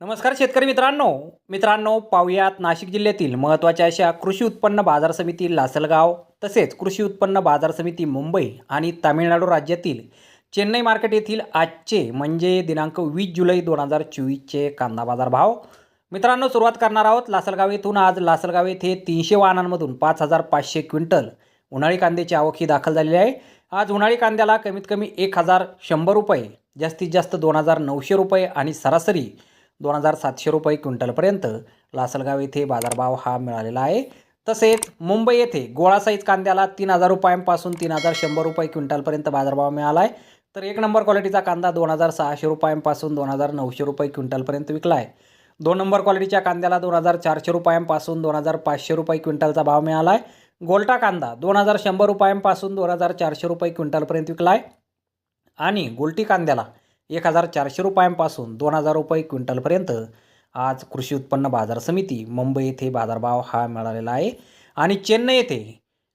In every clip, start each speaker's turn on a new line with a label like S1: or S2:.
S1: नमस्कार शेतकरी मित्रांनो. मित्रांनो पाहुयात नाशिक जिल्ह्यातील महत्त्वाच्या अशा कृषी उत्पन्न बाजार समिती लासलगाव तसेच कृषी उत्पन्न बाजार समिती मुंबई आणि तामिळनाडू राज्यातील चेन्नई मार्केट येथील आजचे म्हणजे दिनांक वीस जुलै दोन हजार चोवीसचे कांदा बाजार भाव मित्रांनो सुरुवात करणार आहोत लासलगाव येथून. आज लासलगाव येथे तीनशे वाहनांमधून पाच हजार पाचशे क्विंटल उन्हाळी कांद्याची आवक ही दाखल झालेली आहे. आज उन्हाळी कांद्याला कमीत कमी एक हजार शंभर रुपये जास्तीत जास्त दोन हजार नऊशे रुपये आणि सरासरी दोन हजार सातशे रुपये क्विंटलपर्यंत लासलगाव येथे बाजारभाव हा मिळालेला आहे. तसेच मुंबई येथे गोळा साईज कांद्याला तीन हजार रुपयांपासून तीन हजार शंभर रुपये क्विंटलपर्यंत बाजारभाव मिळाला आहे. तर एक नंबर क्वालिटीचा कांदा दोन हजार सहाशे रुपयांपासून दोन हजार नऊशे रुपये क्विंटलपर्यंत विकला आहे. दोन नंबर क्वालिटीच्या कांद्याला दोन हजार चारशे रुपयांपासून दोन हजार पाचशे रुपये क्विंटलचा भाव मिळाला आहे. गोल्टा कांदा दोन हजार शंभर रुपयांपासून दोन हजार चारशे रुपये क्विंटलपर्यंत विकला आहे. आणि गोलटी कांद्याला एक हजार चारशे रुपयांपासून दोन हजार रुपये क्विंटलपर्यंत आज कृषी उत्पन्न बाजार समिती मुंबई येथे बाजारभाव हा मिळालेला आहे. आणि चेन्नई येथे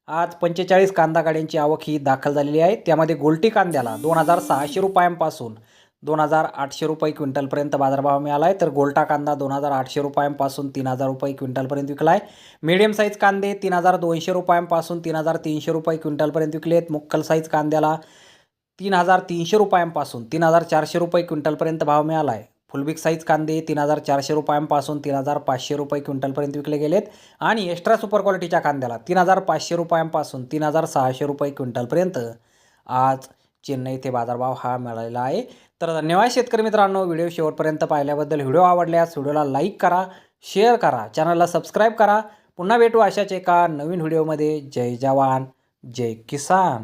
S1: आज पंचेचाळीस कांदा गाड्यांची आवक ही दाखल झालेली आहे. त्यामध्ये गोल्टी कांद्याला दोन हजार सहाशे रुपयांपासून दोन हजार आठशे रुपये क्विंटलपर्यंत बाजारभाव मिळाला आहे. तर गोल्टा कांदा दोन हजार आठशे रुपयांपासून तीन हजार रुपये क्विंटलपर्यंत विकला आहे. मीडियम साईज कांदे तीन हजार दोनशे रुपयांपासून तीन हजार तीनशे रुपये क्विंटलपर्यंत विकले आहेत. मुक्कल साईज कांद्याला तीन हजार तीनशे रुपयांपासून तीन हजार चारशे रुपये क्विंटलपर्यंत भाव मिळाला आहे फुलबिग साईज कांदे तीन हजार चारशे रुपयांपासून तीन हजार पाचशे रुपये क्विंटलपर्यंत विकले गेलेत. आणि एक्स्ट्रा सुपर क्वालिटीच्या कांद्याला तीन हजार पाचशे रुपयांपासून तीन हजार सहाशे रुपये क्विंटलपर्यंत आज चेन्नई येथे बाजारभाव हा मिळालेला आहे. तर धन्यवाद शेतकरी मित्रांनो व्हिडिओ शेवटपर्यंत पाहिल्याबद्दल व्हिडिओ आवडल्यास व्हिडिओला लाईक करा शेअर करा चॅनलला सबस्क्राईब करा. पुन्हा भेटू अशाच एका नवीन व्हिडिओमध्ये. जय जवान जय किसान.